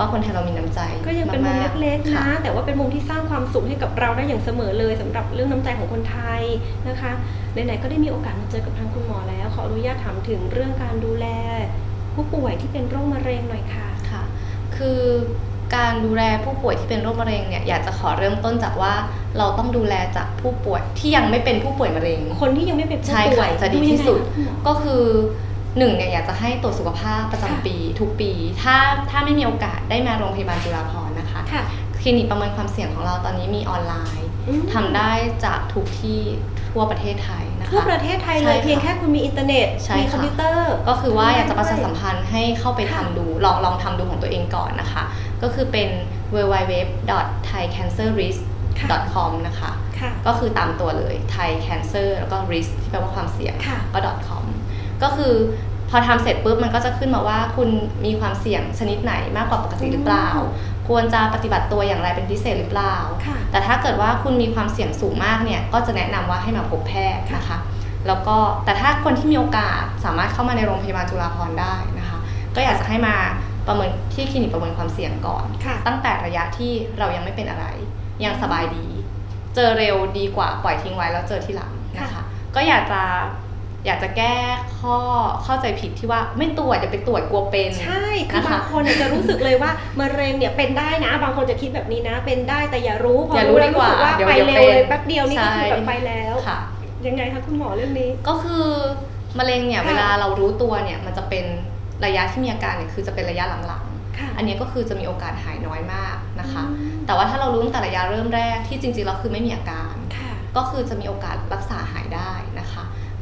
ว่าคนไทยเรามีน้ำใจก็ยังเป็นมุมากๆเล็กๆนะค่ะแต่ว่าเป็นมุมที่สร้างความสุขให้กับเราได้อย่างเสมอเลยสำหรับเรื่องน้ำใจของคนไทยนะคะไหนๆก็ได้มีโอกาสมาเจอกับทางคุณหมอแล้ว ขออนุญาตถามถึงเรื่องการดูแล ผู้ป่วยที่เป็นโรคมะเร็งหน่อยค่ะค่ะ คือการดูแลผู้ป่วยที่เป็นโรคมะเร็งเนี่ยอยากจะขอเริ่มต้นจากว่าเราต้องดูแลจากผู้ป่วยที่ยังไม่เป็นผู้ป่วยมะเร็ง คนที่ยังไม่เป็นผู้ใช่ป่วค่ะยจะดีที่สุดยังไงคะคุณหมอก็คือ หนึ่งเนี่ยอยากจะให้ตรวจสุขภาพประจำค่ะปีทุกปี ถ้าถ้าไม่มีโอกาสได้มาโรงพยาบาลจุฬาภรณ์นะคะค่ะ คลินิกประเมินความเสี่ยงของเราตอนนี้มีออนไลน์อืมทำได้จากทุกที่ทั่วประเทศไทยนะคะทั่วประเทศไทยเลยใช่ค่ะเพียงแค่คุณมีอินเทอร์เน็ตใช่มีค่ะคอมพิวเตอร์ ก็คือว่าอยากจะประชาสัมพันธ์ให้เข้าไปค่ะทำดูลองลองทำดูของตัวเองก่อนนะคะ ก็คือเป็น www.thaicancerrisk.com นะคะ ค่ะ ก็คือตามตัวเลย Thai Cancer แล้วก็ risk ที่แปลว่าความเสี่ยงค่ะ ก็ .com ก็คือพอทำเสร็จปุ๊บมันก็จะขึ้นมาว่าคุณมีความเสี่ยงชนิดไหนมากกว่าปกติหรือเปล่า ควรจะปฏิบัติตัวอย่างไรเป็นพิเศษหรือเปล่าค่ะแต่ถ้าเกิดว่าคุณมีความเสี่ยงสูงมากเนี่ยก็จะแนะนำว่าให้มาพบแพทย์นะคะ แล้วก็แต่ถ้าคนที่มีโอกาสสามารถเข้ามาในโรงพยาบาลจุฬาภรณ์ได้นะคะ ก็อยากจะให้มาประเมินที่คลินิกประเมินความเสี่ยงก่อนค่ะตั้งแต่ระยะที่เรายังไม่เป็นอะไร ยังสบายดี เจอเร็วดีกว่าปล่อยทิ้งไว้แล้วเจอทีหลังนะคะค่ะก็อยากจะ อยากจะแก้ข้อเข้าใจผิดที่ว่าไม่ตรวจอย่าไปตรวจกลัวเป็น ใช่คือนะคะบางคนเนี่ยจะรู้สึกเลยว่ามะเร็งเนี่ยเป็นได้นะ บางคนจะคิดแบบนี้นะ เป็นได้แต่อย่ารู้พออย่ารู้รู้แล้วดีกว่ารู้สึกว่าเดี๋ยวไปเดี๋ยวเร็วเลยเป็นแป๊บเดียวนี่ก็คือใช่แบบไปแล้วค่ะยังไงคะคุณหมอเรื่องนี้ ก็คือมะเร็งเนี่ยค่ะเวลาเรารู้ตัวเนี่ยมันจะเป็นระยะที่มีอาการเนี่ยคือจะเป็นระยะหลังค่ะๆอันนี้ก็คือจะมีโอกาสหายน้อยมากนะคะอืมแต่ว่าถ้าเรารู้ตั้งแต่ระยะเริ่มแรกที่จริงๆเราคือไม่มีอาการค่ะก็คือจะมีโอกาสรักษาหายได้นะคะ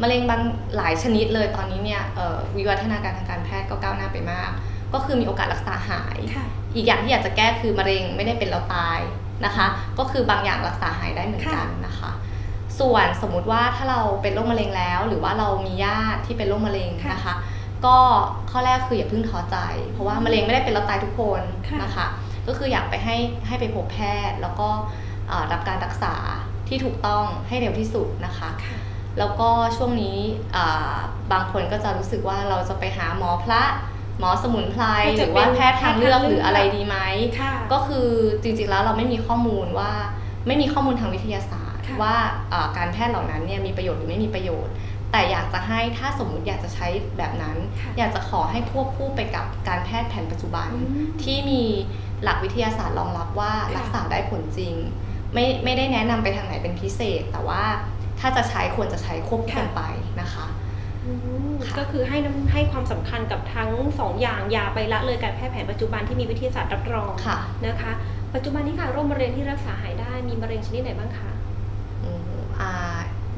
มะเร็งบางหลายชนิดเลยตอนนี้เนี่ยเอ่อวิวัฒนาการทางการแพทย์ก็ก้าวหน้าไปมาก ก็คือมีโอกาสรักษาหายค่ะอีกอย่างที่อยากจะแก้คือมะเร็งไม่ได้เป็นแล้วตายนะคะ ก็คือบางอย่างรักษาหายได้เหมือนกันนะคะ ส่วนสมมุติว่าถ้าเราเป็นโรคมะเร็งแล้ว หรือว่าเรามีญาติที่เป็นโรคมะเร็งค่ะนะคะ ก็ข้อแรกคืออย่าเพิ่งท้อใจ เพราะว่ามะเร็งไม่ได้เป็นแล้วตายทุกคนค่ะนะคะ ก็คืออยากไปให้ให้ไปพบแพทย์แล้วก็เอ่อรับการรักษาที่ถูกต้องให้เร็วที่สุดนะคะค่ะ แล้วก็ช่วงนี้อ่าบางคนก็จะรู้สึกว่าเราจะไปหาหมอพระหมอสมุนไพรก็หจะรือว่าเป็นแพทย์ทางเลือกแพทย์ทางเลือกหรืออะไรดีไหมค่ะก็คือจริงๆแล้วเราไม่มีข้อมูลว่าไม่มีข้อมูลทางวิทยาศาสตร์ค่ะว่าเอ่อการแพทย์เหล่านั้นเนี่ยมีประโยชน์หรือไม่มีประโยชน์ แต่อยากจะให้ถ้าสมมุติอยากจะใช้แบบนั้นค่ะอยากจะขอให้ควบคู่ไปกับการแพทย์แผนปัจจุบันอืมที่มีหลักวิทยาศาสตร์รองรับว่าค่ะรักษาได้ผลจริง ไม่ไม่ได้แนะนำไปทางไหนเป็นพิเศษ แต่ว่า ถ้าจะใช้ควรจะใช้ควบคู่กันไปนะคะอืมค่ะก็คือให้น้ำให้ความสำคัญกับทั้งสองอย่างอย่าไปละเลยการแพทย์แผนปัจจุบันที่มีวิทยาศาสตร์รับรองค่ะนะคะ ปัจจุบันนี้ค่ะโรคมะเร็งที่รักษาหายได้มีมะเร็งชนิดไหนบ้างคะอืมอ่า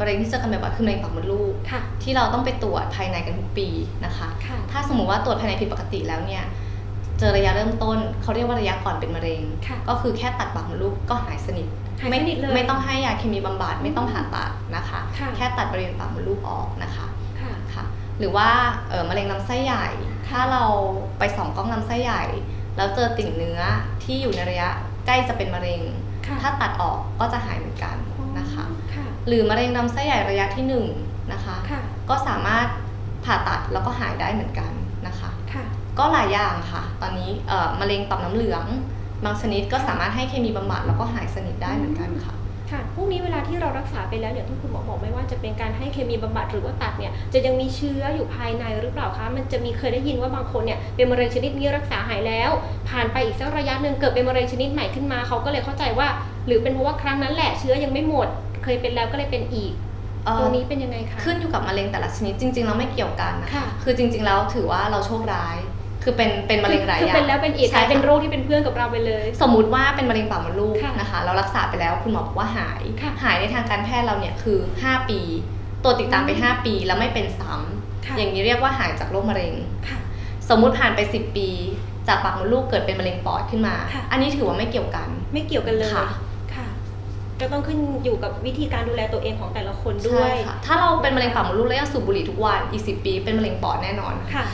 มะเร็งที่เจอกันบ่อยๆคือมะเร็งปากมดลูกค่ะที่เราต้องไปตรวจภายในกันทุกปีนะคะค่ะถ้าสมมุติว่าตรวจภายในผิดปกติแล้วเนี่ยเจอระยะเริ่มต้นเขาเรียกว่าระยะก่อนเป็นมะเร็งค่ะก็คือแค่ตัดปากมดลูกก็หายสนิทหาย ไม่สนิทเลยไม่ต้องให้ยาเคมีบำบัดไม่ต้องผ่าตัดนะคะค่ะแค่ตัดบริเวณปากมดลูกออกนะคะค่ะค่ะหรือว่าเออมะเร็งลำไส้ใหญ่ ถ้าเราไปส่องกล้องลำไส้ใหญ่ แล้วเจอติ่งเนื้อที่อยู่ในระยะใกล้จะเป็นมะเร็งค่ะถ้าตัดออกก็จะหายเหมือนกันนะคะค่ะหรือมะเร็งลำไส้ใหญ่ระยะที่หนึ่งนะคะค่ะก็สามารถผ่าตัดแล้วก็หายได้เหมือนกันนะคะค่ะก็หลายอย่างค่ะ ตอนนี้เอ่อมะเร็งต่อมน้ำเหลือง บางชนิดก็สามารถให้เคมีบำบัดแล้วก็หายสนิทได้เหมือนกันค่ะค่ะพวกนี้เวลาที่เรารักษาไปแล้วอย่างที่คุณหมอบอกไม่ว่าจะเป็นการให้เคมีบำบัดหรือว่าตัดเนี่ยจะยังมีเชื้ออยู่ภายในหรือเปล่าคะมันจะมีเคยได้ยินว่าบางคนเนี่ยเป็นมะเร็งชนิดนี้รักษาหายแล้ว ผ่านไปอีกสักระยะหนึ่งเกิดเป็นมะเร็งชนิดใหม่ขึ้นมาเขาก็เลยเข้าใจว่า หรือเป็นเพราะว่าครั้งนั้นแหละเชื้อยังไม่หมด เคยเป็นแล้วก็เลยเป็นอีกเอ่อตรงนี้เป็นยังไงคะขึ้นอยู่กับมะเร็งแต่ละชนิดจริงๆแล้วไม่เกี่ยวกันนะคะค่ะคือจริงๆแล้วถือว่าเราโชคร้าย คือเป็นเป็นมะเร็งหลายคืออย่างเป็นแล้วเป็นอีกกใช่ลายเป็นค่ะโรคที่เป็นเพื่อนกับเราไปเลย สมมุติว่าเป็นมะเร็งปากมดลูกค่ะนะคะ เรารักษาไปแล้วคุณหมอบอกว่าหายค่ะหายในทางการแพทย์เราเนี่ยคือ 5 ปี ตัวจติดตามไปอืม5ปีแล้วไม่เป็นซ้ค่ะำอย่างนี้เรียกว่าหายจากโรคมะเร็งค่ะสมมุติผ่านไป 10 ปี จากปากมดลูกเกิดเป็นมะเร็งปอดขึ้นมาค่ะอันนี้ถือว่าไม่เกี่ยวกัน ไม่เกี่ยวกันเลยค่ะค่ะ ก็ต้องขึ้นอยู่กับวิธีการดูแลตัวเองของแต่ละคนด้วยใช่ค่ะถ้าเราเป็นมะเร็งปากมดลูกแล้วยังสูบบุหรี่ทุกวันอีก10ปีเป็นมะเร็งปอดแน่นอนค่ะ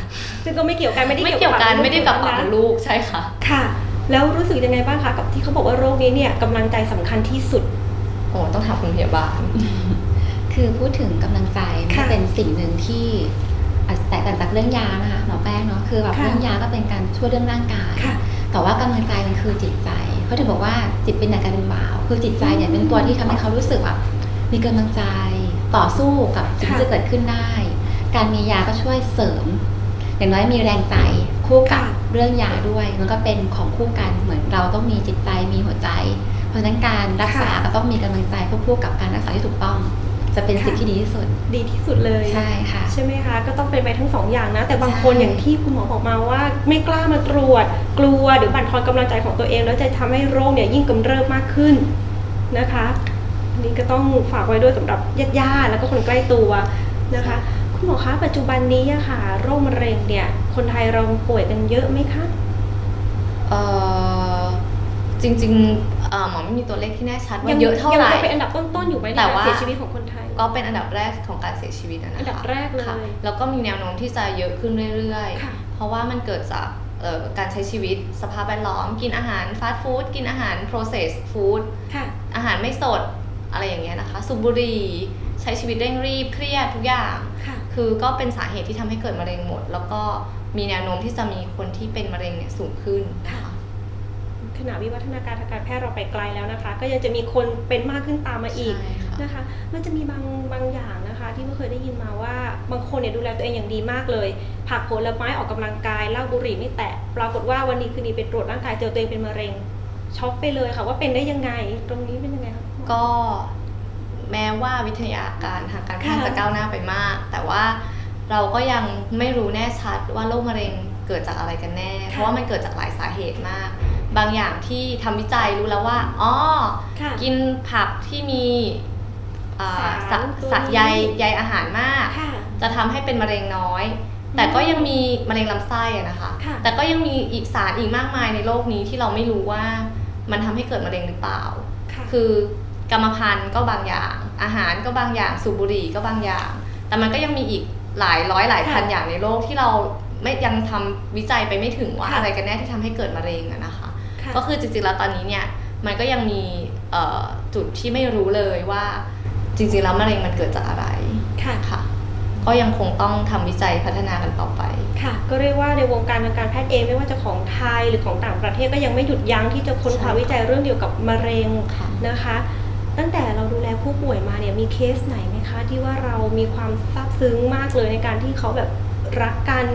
ซึ่งก็ไม่เกี่ยวกันไม่ได้ไม่เกี่ยวกันไม่ได้กับปากมดนะลูกใช่ค่ะ ค่ะ แล้วรู้สึกยังไงบ้างคะกับที่เขาบอกว่าโรคนี้เนี่ยกำลังใจสำคัญที่สุดโอ้ต้องถามคุณพยาบาลคือพูดถึงกำลังใจมันค่ะเป็นสิ่งหนึ่งที่อาจจะแตกต่างจากเรื่องยานะคะหมอแป้งเนาะคือแบบค่ะเรื่องยาก็เป็นการช่วยเรื่องร่างกายค่ะกแต่ว่ากำลังใจมันคือจิตใจ เขาถึงบอกว่าจิตเป็นดั่งการเป็นบ่าว คือจิตใจเนี่ยเป็นตัวที่ทำให้เขารู้สึกแบบมีกำลังใจต่อสู้กับสิ่งที่จะเกิดขึ้นได้ การมียาก็ช่วยเสริม อย่างน้อยมีแรงใจคู่กับค่ะเรื่องยาด้วย มันก็เป็นของคู่กันเหมือนเราต้องมีจิตใจมีหัวใจ เพราะฉะนั้นการรักษาก็ต้องมีกำลังใจควบคู่กับการรักษาที่ถูกต้อง จะเป็นสิ่งที่ดีที่สุด ดีที่สุดเลยใช่ค่ะ ใช่ไหมคะ ก็ต้องเป็นไปทั้งสองอย่างนะ แต่บางคนใช่อย่างที่คุณหมอบอกมาว่า ไม่กล้ามาตรวจ กลัวหรือบั่นทอนกำลังใจของตัวเอง แล้วจะทำให้โรคเนี่ยยิ่งกำเริบมากขึ้นนะคะอันนี่ก็ต้องฝากไว้ด้วยสำหรับญาติๆแล้วก็คนใกล้ตัวนะคะ คุณหมอคะปัจจุบันนี้อะค่ะ โรคมะเร็งเนี่ย คนไทยเราป่วยกันเยอะไหมคะเอ่อจริงๆเอ่อ หมอไม่มีตัวเลขที่แน่ชัดว่าเยอะเท่ายังไหร่จะเป็นอันดับต้นๆอยู่ไหมในแต่การว่าเสียชีวิตของคนไทย ก็เป็นอันดับแรกของการเสียชีวิตอะนะคะอันดับแรกเลยค่ะแล้วก็มีแนวโน้มที่จะเยอะขึ้นเรื่อยค่ะๆเพราะว่ามันเกิดจากเอ่อการใช้ชีวิตสภาพแวดล้อม กินอาหารฟาสต์ฟู้ดกินอาหาร processed food ค่ะอาหารไม่สดอะไรอย่างเงี้ยนะคะ สูบบุหรี่ใช้ชีวิตเร่งรีบเครียดทุกอย่างค่ะคือก็เป็นสาเหตุที่ทำให้เกิดมะเร็งหมด แล้วก็มีแนวโน้มที่จะมีคนที่เป็นมะเร็งเนี่ยสูงขึ้นนะคะ ขณะวิวัฒนาการทางการแพทย์เราไปไกลแล้วนะคะ ก็ยังจะมีคนเป็นมากขึ้นตามมาอีกใช่ค่ะนะคะ มันจะมีบางบางอย่างนะคะ ที่เมื่อเคยได้ยินมาว่าบางคนเนี่ยดูแลตัวเองอย่างดีมากเลย ผักผลไม้ออกกำลังกายเหล้าบุหรี่ไม่แตะปรากฏว่าวันนี้คืนนี้ไปตรวจร่างกายเจอตัวเองเป็นมะเร็งช็อกไปเลยค่ะว่าเป็นได้ยังไงตรงนี้เป็นยังไงคะคุณหมอก็แม้ว่าวิทยาการทางการแพทย์ค่ะจะก้าวหน้าไปมาก แต่ว่าเราก็ยังไม่รู้แน่ชัดว่าโรคมะเร็งเกิดจากอะไรกันแน่ เพราะว่ามันเกิดจากหลายสาเหตุมาก บางอย่างที่ทำวิจัยรู้แล้วว่าอ๋อค่ะ กินผักที่มีอ่าสารสะตัวสะนี้ใยใยอาหารมาก ค่ะ จะทำให้เป็นมะเร็งน้อย แต่ก็ยังมีมะเร็งลำไส้อะนะคะ ค่ะ แต่ก็ยังมีอีกสารอีกมากมายในโลกนี้ที่เราไม่รู้ว่ามันทำให้เกิดมะเร็งหรือเปล่า ค่ะ คือกรรมพันธุ์ก็บางอย่าง อาหารก็บางอย่างสูบบุหรี่ก็บางอย่าง แต่มันก็ยังมีอีกหลายร้อยหลายพันค่ะอย่างในโลกที่เราไม่ยังทำวิจัยไปไม่ถึงว่าค่ะ อะไรกันแน่ที่ทำให้เกิดมะเร็งอะนะคะค่ะ ก็คือจริงๆแล้วตอนนี้เนี่ยมันก็ยังมีเอ่อจุดที่ไม่รู้เลยว่า จริงๆแล้วมะเร็งมันเกิดจากอะไรค่ะค่ะ ก็ยังคงต้องทำวิจัยพัฒนากันต่อไป ค่ะ ก็เรียกว่าในวงการทางการแพทย์เองไม่ว่าจะของไทยหรือของต่างประเทศก็ยังไม่หยุดยั้งที่จะค้นคว้าใช่ค่ะวิจัยเรื่องเกี่ยวกับมะเร็งค่ะนะคะ ตั้งแต่เราดูแลผู้ป่วยมาเนี่ยมีเคสไหนไหมคะ ที่ว่าเรามีความซาบซึ้งมากเลยในการที่เขาแบบรักกัน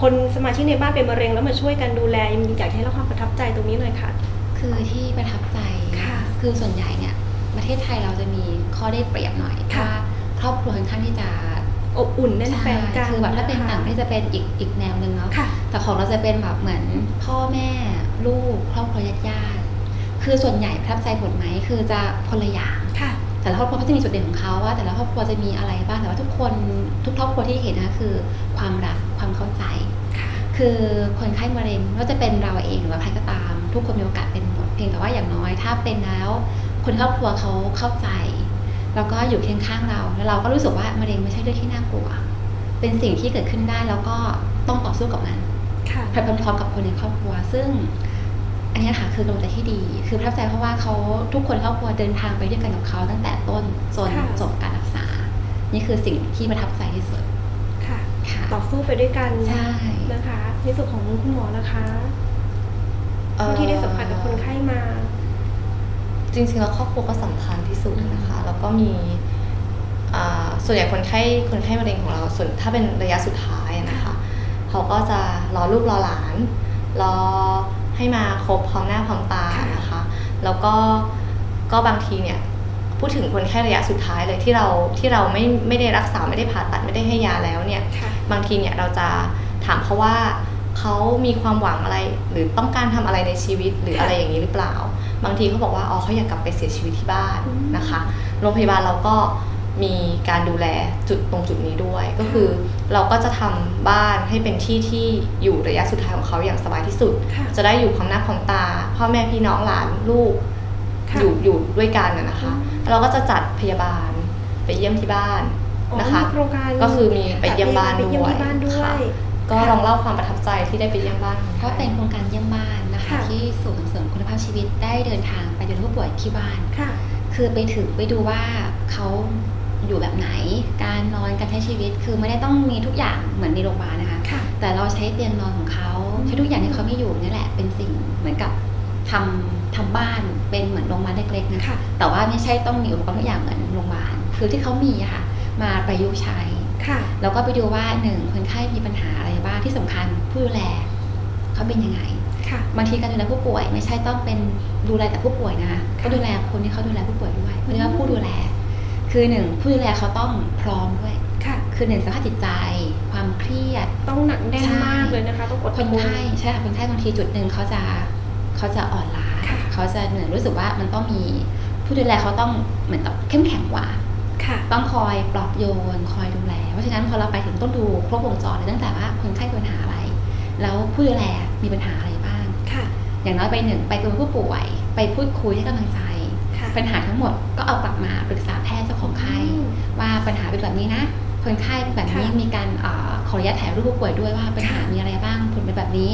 คนสมาชิกในบ้านเป็นมะเร็งแล้วมาช่วยกันดูแลยังอยากให้เล่าความประทับใจตรงนี้หน่อยค่ะ คือที่ประทับใจค่ะคือส่วนใหญ่เนี่ยประเทศไทยเราจะมีข้อได้เปรียบหน่อยค่ะว่าครอบครัวค่อนข้างที่จะอบอุ่นแน่นแฟนกันคือแบบถ้าเป็นนะคะต่างประเทศจะเป็นอีกอีกแนวหนึ่งเนาะค่ะแต่ของเราจะเป็นแบบเหมือนพ่อแม่ลูกครอบครัวญาติญาติๆคือส่วนใหญ่ประทับใจผลไหมคือจะคนละอย่างค่ะ แต่ละครอบครัวเขาจะมีจุดเด่นของเขาว่า แต่ละครอบครัวจะมีอะไรบ้างแต่ว่าทุกคนทุกครอบครัวที่เห็นนะคือ ความรักความเข้าใจค่ะคือคนไข้มะเร็งไม่ว่าจะเป็นเราเองหรือว่าใครก็ตาม ทุกคนมีโอกาสเป็นหมดเพียงแต่ว่าอย่างน้อย ถ้าเป็นแล้ว คนครอบครัวเขาเข้าใจ แล้วก็อยู่เคียงข้างเรา แล้วเราก็รู้สึกว่ามะเร็งไม่ใช่เรื่องที่น่ากลัว เป็นสิ่งที่เกิดขึ้นได้แล้วก็ต้องต่อสู้กับมันค่ะไปพร้อมๆกับคนในครอบครัวซึ่ง อันนี้ค่ะคือกำลังใจที่ดี คือประทับใจเพราะว่าเขาทุกคนในครอบครัวเดินทางไปด้วยกันกับเขาตั้งแต่ต้นจนค่ะจบการรักษา นี่คือสิ่งที่ประทับใจที่สุดค่ะค่ะต่อสู้ไปด้วยกันใช่นะคะในส่วนของคุณหมอนะคะเอ่อเท่าที่ได้สัมผัสกับคนไข้มา จริงๆแล้วครอบครัวก็สำคัญที่สุดนะคะ แล้วก็มีอ่าส่วนใหญ่คนไข้คนไข้มะเร็งของเราส่วนถ้าเป็นระยะสุดท้ายอะนะคะ เขาก็จะรอลูกรอหลานรอ ให้มาครบพร้อมหน้าพร้อมตาค่ะนะคะ แล้วก็ก็บางทีเนี่ยพูดถึงคนไข้ระยะสุดท้ายเลยที่เราที่เราไม่ไม่ได้รักษาไม่ได้ผ่าตัดไม่ได้ให้ยาแล้วเนี่ยค่ะบางทีเนี่ยเราจะถามเขาว่าเขามีความหวังอะไร หรือต้องการทำอะไรในชีวิตหรือค่ะอะไรอย่างนี้หรือเปล่า บางทีเขาบอกว่าอ๋อเขาอยากกลับไปเสียชีวิตที่บ้านอืมนะคะ โรงพยาบาลเราก็ มีการดูแลจุดตรงจุดนี้ด้วย ก็คือเราก็จะทำบ้านให้เป็นที่ที่อยู่ระยะสุดท้ายของเขาอย่างสบายที่สุดค่ะจะได้อยู่พร้อมหน้าพร้อมตา พ่อแม่พี่น้องหลานลูกค่ะอยู่อยู่ด้วยกันนะนะคะอืมเราก็จะจัดพยาบาลไปเยี่ยมที่บ้านอ๋อนะคะมีโครงการก็คือมีไปเยี่ยมบ้านไปเยี่ยมด้วยที่บ้านด้วค่ะยก็ค่ะลองเล่าความประทับใจที่ได้ไปเยี่ยมบ้านของก็เป็นโครงการเยี่ยมบ้านนะคะค่ะที่ศูนย์ส่งเสริมคุณภาพชีวิตได้เดินทางไปดูแลผู้ป่วยที่บ้านค่ะคือไปถึงไปดูว่าเขา อยู่แบบไหน การนอนการใช้ชีวิตคือไม่ได้ต้องมีทุกอย่างเหมือนในโรงพยาบาลนะคะค่ะแต่เราใช้เตียงนอนของเขาใช้ทุกอย่างที่เขาไม่อยู่นี่แหละเป็นสิ่งเหมือนกับทำทำบ้านเป็นเหมือนโรงพยาบาลเล็กๆนะค่ะแต่ว่าไม่ใช่ต้องมีอุปกรณ์ทุกอย่างเหมือนโรงพยาบาลคือที่เขามีอะค่ะมาประยุกต์ใช้ค่ะแล้วก็ไปดูว่าหนึ่งคนไข้มีปัญหาอะไรบ้างที่สำคัญผู้ดูแลเขาเป็นยังไงค่ะบางทีการดูแลผู้ป่วย ไม่ใช่ต้องเป็นดูแลแต่ผู้ป่วยนะคะก็ดูแลคนที่เขาดูแลผู้ป่วยด้วยเรียกว่าผู้ดูแล คือหนึ่งผู้ดูแลเขาต้องพร้อมด้วยค่ะ คือหนึ่งสภาพจิตใจ ความเครียด ต้องหนักแน่นใช่มากเลยนะคะ ต้องอดคทนนไข้ใช่ค่ะคนไข้บางทีจุดหนึ่งเขาจะเขาจะอ่อนล้าค่ะเขาจะเหนื่อยรู้สึกว่ามันต้องมีผู้ดูแลเขาต้องเหมือนกับเข้มแข็งกว่าค่ะต้องคอยปลอบโยน คอยดูแล เพราะฉะนั้นพอเราไปถึงต้องดูครบวงจรเลยตั้งแต่ว่าคนไข้มีปัญหาอะไร แล้วผู้ดูแลมีปัญหาอะไรบ้างค่ะ อย่างน้อยไปหนึ่งไปกับผู้ป่วย ไปพูดคุยให้กำลังใจค่ะปัญหาทั้งหมดก็เอากลับมาปรึกษาแพทย์เจ้า ของไข้อืมว่าปัญหาเป็นแบบนี้นะคนไข้เป็นแบบนี้ค่ะมีการเออขออนุญาตถ่ายรูปผู้ป่วยด้วยว่าปัญหาค่ะมีอะไรบ้างผลเป็นแบบนี้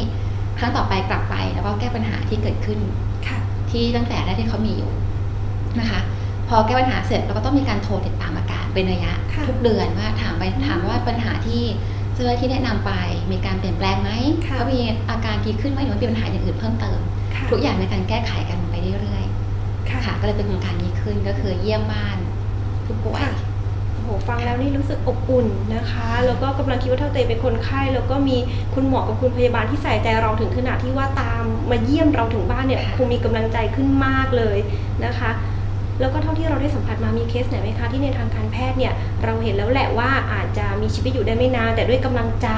ครั้งต่อไปกลับไปแล้วก็แก้ปัญหาที่เกิดขึ้นค่ะที่ตั้งแต่แรกที่เขามีอยู่นะคะ พอแก้ปัญหาเสร็จเราก็ต้องมีการโทรติดตามอาการเป็นระยะค่ะทุกเดือนว่าถามไปอืมถามว่าปัญหาที่เจ้าหน้าที่แนะนำไปมีการเปลี่ยนแปลงไหมค่ะเขามีอาการดีขึ้นไหมหรือว่ามีปัญหาอย่างอื่นเพิ่มเติมค่ะทุกอย่างในการแก้ไขกันไปเรื่อยค่ะๆค่ะก็เลยเป็นโครงการนี้ขึ้นก็คือเยี่ยมบ้าน ผู้ป่วยค่ะโอ้โหฟังแล้วนี่รู้สึกอบอุ่นนะคะ แล้วก็กำลังคิดว่าถ้าตัวเองเป็นคนไข้ แล้วก็มีคุณหมอกับคุณพยาบาลที่ใส่ใจเราถึงขนาดที่ว่าตามมาเยี่ยมเราถึงบ้านเนี่ยค่ะคงมีกำลังใจขึ้นมากเลยนะคะ แล้วก็เท่าที่เราได้สัมผัสมามีเคสไหนไหมคะที่ในทางการแพทย์เนี่ยเราเห็นแล้วแหละว่าอาจจะมีชีวิตอยู่ได้ไม่นานแต่ด้วยกำลังใจ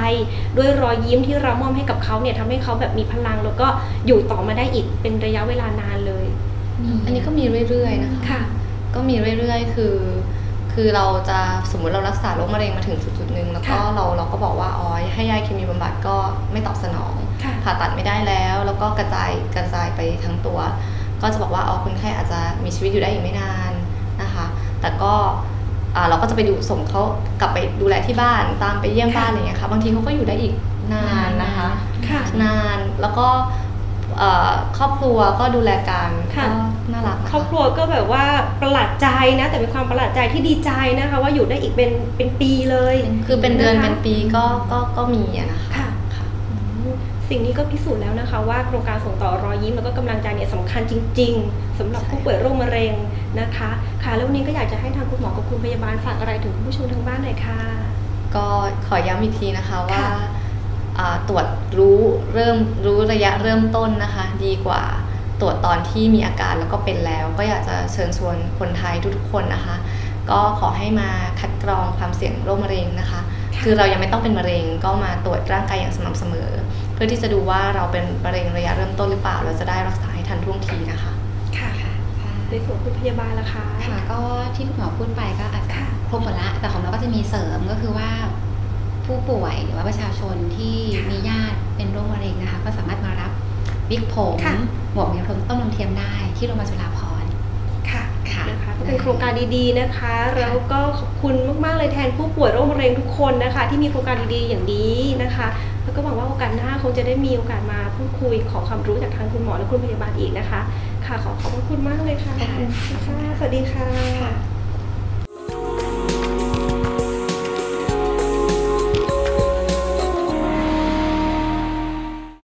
ด้วยรอยยิ้มที่เรามอบให้กับเขาเนี่ยทำให้เขาแบบมีพลัง แล้วก็อยู่ต่อมาได้อีกเป็นระยะเวลานานเลยอันนี้ก็มีเรื่อยๆนะคะค่ะ ก็มีเรื่อยๆ คือ คือเราจะสมมุติเรารักษาโรคมะเร็งมาถึงจุดๆหนึ่งแล้วก็ค่ะเราเราก็บอกว่าอ๋อให้ยาเคมีบำบัดก็ไม่ตอบสนองค่ะผ่าตัดไม่ได้แล้ว แล้วก็กระจายกระจายไปทั้งตัว ก็จะบอกว่าอ๋อคนไข้อาจจะมีชีวิตอยู่ได้อีกไม่นานนะคะ แต่ก็อ่าเราก็จะไปดูส่งเขากลับไปดูแลที่บ้านตามไปเยี่ยมบ้านอะไรอย่างเงี้ยค่ะบางทีเขาก็อยู่ได้อีกนานนะคะค่ะนานแล้วก็เอ่อ ครอบครัวก็ดูแลกันค่ะก็น่ารักนะครอบครัวก็แบบว่าประหลาดใจนะ แต่เป็นความประหลาดใจที่ดีใจนะคะ ว่าอยู่ได้อีกเป็นเป็นปีเลย คือเป็นเดือนนะคะเป็นปีก็ก็ก็มีอะนะคะค่ะค่ะอืมสิ่งนี้ก็พิสูจน์แล้วนะคะ ว่าโครงการส่งต่อรอยยิ้มแล้วก็กำลังใจเนี่ยสำคัญจริง ๆสำหรับใช่ผู้ป่วยโรคมะเร็งนะคะค่ะแล้ววันนี้ก็อยากจะให้ทางคุณหมอกับคุณพยาบาลฝากอะไรถึงคุณผู้ชมทางบ้านหน่อยค่ะ ก็ขอย้ำอีกทีนะคะว่าค่ะอ่า ตรวจรู้เริ่มรู้ระยะเริ่มต้นนะคะ ดีกว่าตรวจตอนที่มีอาการแล้วก็เป็นแล้ว ก็อยากจะเชิญชวนคนไทยทุกๆคนนะคะ ก็ขอให้มาคัดกรองความเสี่ยงโรคมะเร็งนะคะ คือเรายังไม่ต้องเป็นมะเร็งก็มาตรวจร่างกายอย่างสม่ำเสมอ เพื่อที่จะดูว่าเราเป็นมะเร็งระยะเริ่มต้นหรือเปล่า เราจะได้รักษาให้ทันท่วงทีนะคะค่ะค่ะใช่ในส่วนคุณพยาบาลล่ะคะค่ะก็ที่คุณหมอพูดไปก็อาจจะค่ะครบหมดละแต่ของเราก็จะมีเสริมก็คือว่า ผู้ป่วยหรือว่าประชาชนที่ค่ะมีญาติเป็นโรคมะเร็งนะคะ ก็สามารถมารับวิกผมค่ะหมวกมีพรมต้นนมเทียมได้ที่โรงพยาบาลจุฬาภรณ์ค่ะค่ะนะคะก็เป็นโครงการดีๆนะคะ แล้วก็ขอบคุณมากๆเลยแทนผู้ป่วยโรคมะเร็งทุกคนนะคะ ที่มีโครงการดีๆอย่างนี้นะคะ แล้วก็หวังว่าโอกาสหน้าคงจะได้มีโอกาสมาพูดคุยขอความรู้จากทางคุณหมอและคุณพยาบาลอีกนะคะ ค่ะขอขอบพระคุณมากเลยค่ะค่ะค่ะสวัสดีค่ะ